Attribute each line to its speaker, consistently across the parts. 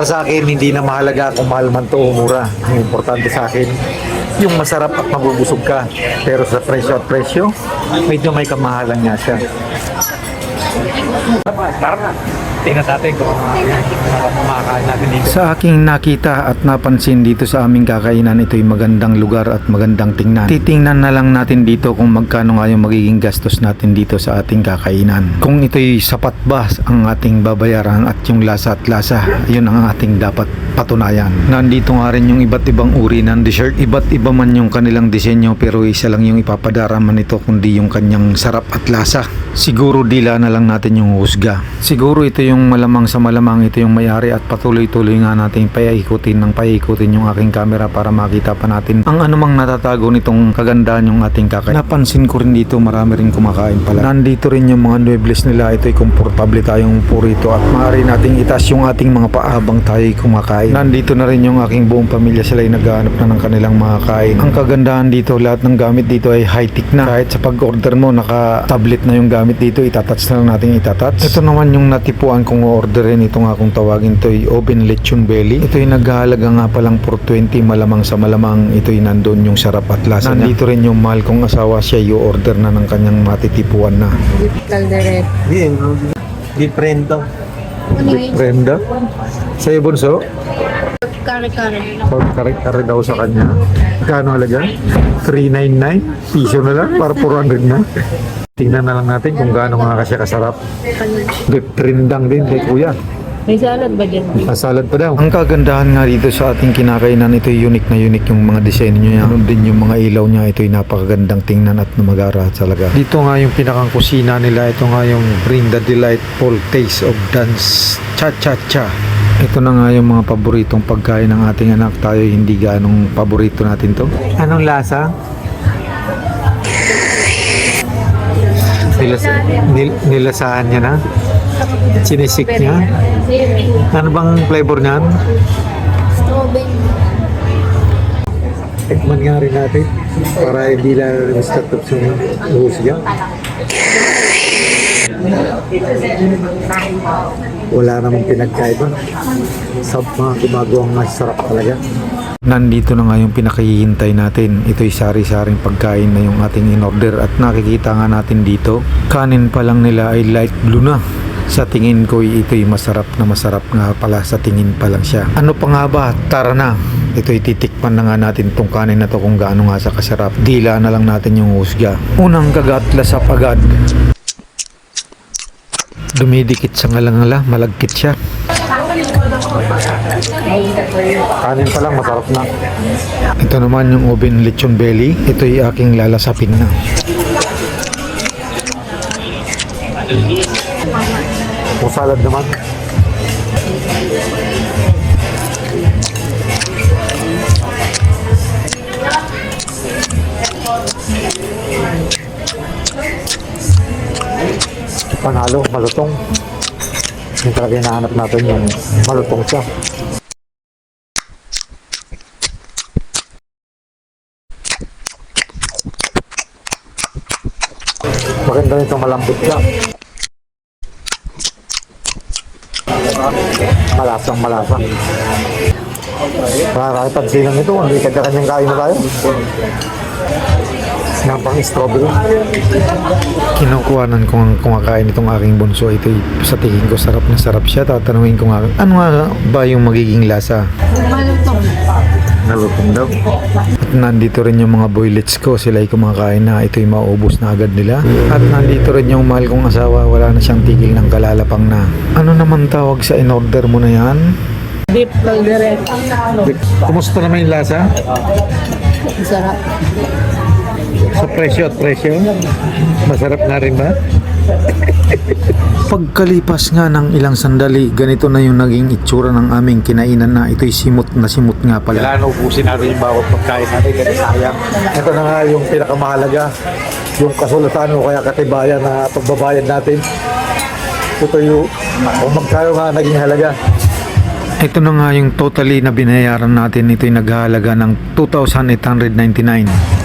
Speaker 1: Para sa akin, hindi na mahalaga kung mahal man to o mura. Ang importante sa akin, yung masarap at mabubusog ka. Pero sa presyo at presyo, medyo may kamahalan nga siya. Tara na. Tingnan natin kung makakain natin dito.
Speaker 2: Sa aking nakita at napansin dito sa aming kakainan, ito'y magandang lugar at magandang tingnan. Titingnan na lang natin dito kung magkano nga yung magiging gastos natin dito sa ating kakainan. Kung ito'y sapat ba ang ating babayaran at yung lasa at lasa, yun ang ating dapat patunayan. Nandito nga rin yung iba't ibang uri ng dessert. Iba't iba man yung kanilang disenyo pero isa lang yung ipapadaraman nito kundi yung kanyang sarap at lasa. Siguro dila na lang natin yung husga. Siguro ito yung malamang sa malamang ito yung may-ari at patuloy-tuloy nga natin paikutin ng paikutin yung aking camera para makita pa natin ang anumang natatago nitong kagandahan yung ating kakain. Napansin ko rin dito marami rin kumakain pala. Nandito rin yung mga muebles nila ito'y komportable tayong purito at maaari nating itas yung ating mga paa habang tayo'y kumakain. Nandito na rin yung aking buong pamilya sila'y naghahanap na ng kanilang mga kain. Ang kagandahan dito lahat ng gamit dito ay high-tech na. Kahit sa pag-order mo naka-tablet na yung gamit dito itatouch na lang natin itatouch. Ito naman yung natipuan kong orderin ito nga kung tawagin ito ay oven lechon belly. Ito yung naghahalaga nga palang for 20 malamang sa malamang ito yung nandun yung sarap at lasa niya. Nandito rin yung mahal kong asawa siya yung order na ng kanyang matitipuan na.
Speaker 3: Calderette.
Speaker 1: Hindi, different daw.
Speaker 3: Ano
Speaker 1: Brenda? Sa'yo, Bunso?
Speaker 3: Kare-kare.
Speaker 1: Kare-kare daw sa kanya. Kano halaga? 399? Piso na lang para 400 na. Tingnan na lang natin kung gaano nga kasi kasarap. Beef trindang din kay kuya.
Speaker 3: May salad ba dyan?
Speaker 1: Masalad pa daw.
Speaker 2: Ang kagandahan nga dito sa ating kinakainan, ito unique na unique yung mga disenyo niya. Ano din yung mga ilaw niya, ito yung napakagandang tingnan at namagara talaga. Dito nga yung pinakang kusina nila, ito nga yung Bring the Delightful Taste of Dance Cha-Cha-Cha. Ito na nga yung mga paboritong pagkain ng ating anak. Tayo hindi ganong paborito natin to.
Speaker 1: Anong lasa? Nilas nil nilasahan niya na? Sinisik niya? Ano bang flavor niyan?
Speaker 3: Strawberry.
Speaker 1: Tikman nga rin natin para hindi Mr. Tops yung husga. Wala namang pinagkaiba. Sa mga gumagawang masarap talaga.
Speaker 2: Nandito na nga yung pinakahihintay natin. Ito'y sari-saring pagkain na yung ating in-order at nakikita nga natin dito. Kanin pa lang nila ay light blue na. Sa tingin ko ito'y masarap na masarap nga pala sa tingin pa lang siya. Ano pa nga ba? Tara na. Ito'y titikman na nga natin tong kanin na to kung gaano nga sa kasarap. Dila na lang natin yung husga. Unang kagat lasap agad. Dumidikit sa ngalangala, malagkit siya.
Speaker 1: Kanin pa lang masarap na.
Speaker 2: Ito naman yung oven lechon belly. Ito'y aking lalasapin na.
Speaker 1: Kung salad naman. Panalo, malutong. Yung talaga hinahanap natin yung malutong siya. Maganda nito malambot siya. Malasang malasa. Nakakapagsilang ito, hindi kanya-kanyang kain na tayo. Nga pang strawberry.
Speaker 2: Kinukuhanan ko ang kumakain itong aking bunso. Ito sa tingin ko sarap na sarap siya. Tatanungin ko nga, ano nga ba yung magiging lasa?
Speaker 3: Malutong.
Speaker 1: Nalutong daw.
Speaker 2: At nandito rin yung mga boylets ko. Sila ay kumakain na. Ito'y maubos na agad nila. At nandito rin yung mahal kong asawa. Wala na siyang tigil ng kalalapang na. Ano naman tawag sa in-order mo na yan?
Speaker 3: Beef calderette.
Speaker 1: Kumusta naman yung lasa?
Speaker 3: Sarap.
Speaker 1: Sa presyo at presyo? Masarap na rin ba?
Speaker 2: Pagkalipas nga ng ilang sandali, ganito na yung naging itsura ng aming kinainan na ito'y simot na simot nga pala.
Speaker 1: Kailangan ubusin natin yung bawat pagkain natin kasi sayang. Ito na nga yung pinakamahalaga. Yung kasulatan o kaya katibayan na pagbabayad natin. Ito yung kung magkano nga naging halaga.
Speaker 2: Ito na nga yung totally na binayaran natin. Ito'y naghahalaga ng 2,899.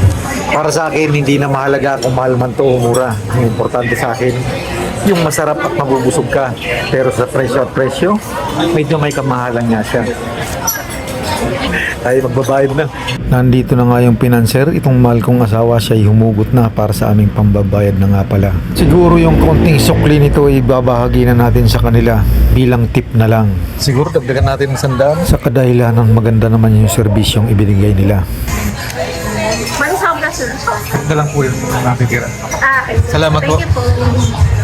Speaker 1: Para sa akin, hindi na mahalaga kung mahal man to o mura. Ang importante sa akin, yung masarap at mabubusog ka. Pero sa presyo at presyo, medyo may kamahalan nga siya. Tayo magbabayad na.
Speaker 2: Nandito na nga yung pinanser, itong mahal kong asawa siya ay humugot na para sa aming pambabayad na nga pala. Siguro yung konting sukli nito ay babahagi na natin sa kanila bilang tip na lang.
Speaker 1: Siguro dagdagan natin ng sandaan.
Speaker 2: Sa kadahilan ng maganda naman yung serbisyong ibinigay nila.
Speaker 3: Sir?
Speaker 1: Ito lang po yung.
Speaker 3: Ah,
Speaker 1: Salamat po.
Speaker 3: Thank you po.